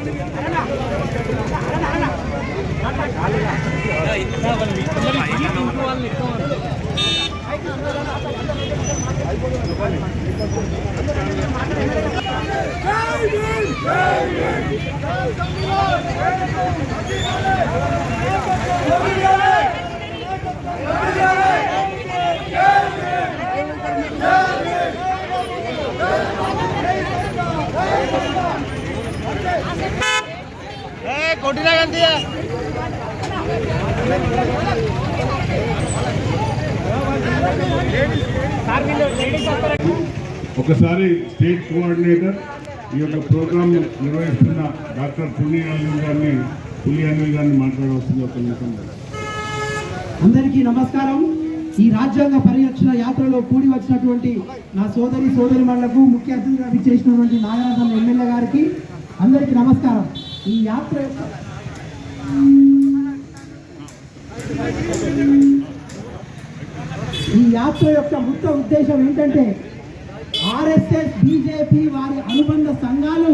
అన్నా ఒకసారి state coordinator ఈ యొక్క ప్రోగ్రామ్ నిర్వహిస్తున్న డాక్టర్ పుణ్య అనిల్ గారిని పులి అనిల్ గారిని మాట్లాడవలసింది ఒక నిమిషం అందరికీ నమస్కారం. ఈ రాజ్యాంగ పరిరక్షణ యాత్రలో కూడి వచ్చినటువంటి నా సోదరి సోదరి మండలకు ముఖ్య అతిథిగా విచ్చేసినటువంటి నాగరాజన్ ఎమ్మెల్యే గారికి అందరికీ నమస్కారం. ఈ యాత్ర యొక్క ఈ యాత్ర యొక్క ముఖ్య ఉద్దేశం ఏంటంటే ఆర్ఎస్ఎస్ బీజేపీ వారి అనుబంధ సంఘాలు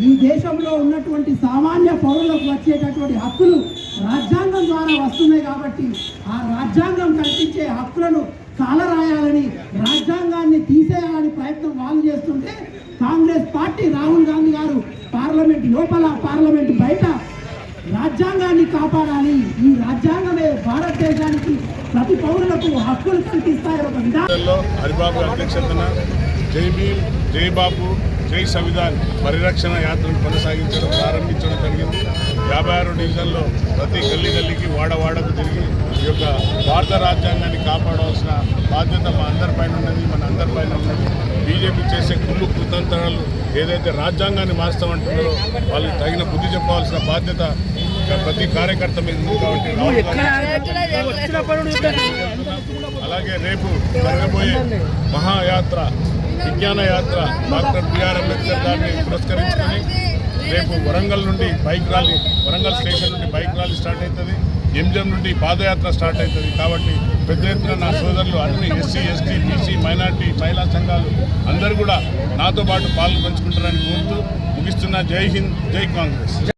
ఈ దేశంలో ఉన్నటువంటి సామాన్య పౌరులకు వచ్చేటటువంటి హక్కులు రాజ్యాంగం ద్వారా వస్తున్నాయి కాబట్టి ఆ రాజ్యాంగం కల్పించే హక్కులను కాలరాయాలని రాజ్యాంగాన్ని తీసేయాలని ప్రయత్నం వాళ్ళు చేస్తుంటే కాంగ్రెస్ పార్టీ రాహుల్ గాంధీ గారు పార్లమెంట్ లోపల పార్లమెంట్ బయట రాజ్యాంగాన్ని కాపాడాలి. ఈ రాజ్యాంగమే భారతదేశానికి ప్రతి పౌరులకు హక్కులు కల్పిస్తాయి ఒక విధానంలో హరిబాబు అధ్యక్షతన జై భీమ్ జై బాబు జై సంవిధాన్ పరిరక్షణ యాత్రను కొనసాగించడం ప్రారంభించడం జరిగింది. యాభై ఆరు డివిజన్లో ప్రతి గల్లీ గల్లీకి వాడవాడకు తిరిగి ఈ యొక్క భారత రాజ్యాంగాన్ని కాపాడవలసిన బాధ్యత మా అందరిపైన ఉన్నది మన అందరిపైన ఉన్నది. బీజేపీ చేసే కుళ్ళు కుతంత్రాలు ఏదైతే రాజ్యాంగాన్ని మారుస్తామంటున్నారో వాళ్ళకి తగిన బుద్ధి చెప్పవలసిన బాధ్యత ప్రతి కార్యకర్త మీద ఉంది కాబట్టి అలాగే రేపు జరగబోయే మహాయాత్ర విజ్ఞాన యాత్ర డాక్టర్ బిఆర్ అంబేద్కర్ గారిని పురస్కరించుకొని రేపు వరంగల్ నుండి బైక్ ర్యాలీ వరంగల్ స్టేషన్ నుండి బైక్ ర్యాలీ స్టార్ట్ అవుతుంది. ఎంజిఎం నుండి పాదయాత్ర స్టార్ట్ అవుతుంది. కాబట్టి పెద్ద ఎత్తున నా సోదరులు అన్ని ఎస్సీ ఎస్టీ బీసీ మైనార్టీ మహిళా సంఘాలు అందరూ కూడా నాతో పాటు పాలు పంచుకుంటారని కోరుతూ ముగిస్తున్న జై హింద్ జై కాంగ్రెస్.